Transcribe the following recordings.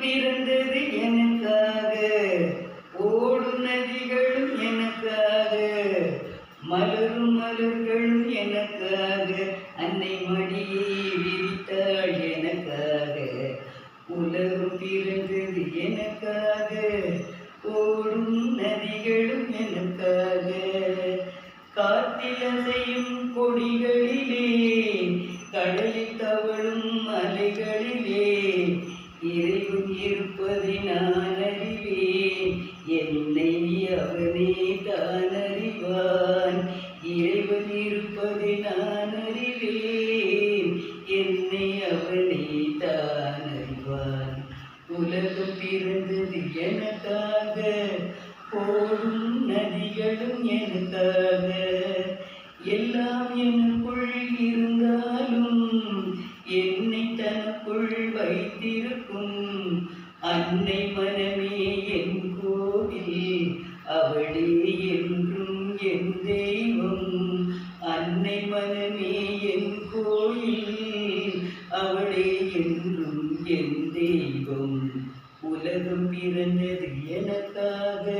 பிறந்தது எனக்காக. ஓடும் நதிகளும் எனக்காக. மலரும் மலர்களும் எனக்காக. அன்னை மடியை விரித்தாள் எனக்காக. உலகம் பிறந்தது எனக்காக. ஓடும் நதிகளும் எனக்காக. காத்திலசையும் நான் அறிவேன் என்னை அவனே தான் அறிவான் இறைவன் இருப்பதை நான் அறிவேன் என்னை அவனே தான் அறிவான் உலகம் பிறந்தது எனக்காக ஓடும் நதிகளும் எனக்காக. எல்லாம் எனக்குள் இருந்தாலும் என்னை தனக்குள் வைத்திருக்கும் அன்னை மனமே என் கோவில் அவளே என்றும் என் தெய்வம். அன்னை மனமே என் கோயில் அவளே என்றும் என் தெய்வம். உலகம் பிறந்தது எனக்காக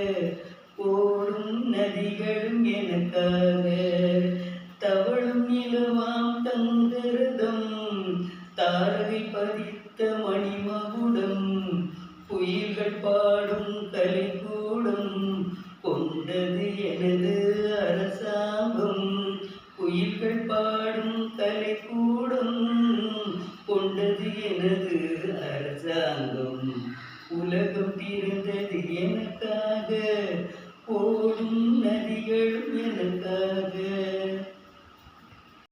தாங்கும். உயிர்கள் பாடும் கலை கூடும். கொண்டது எனது அரசாங்கம். உலகம் பிறந்தது எனக்காக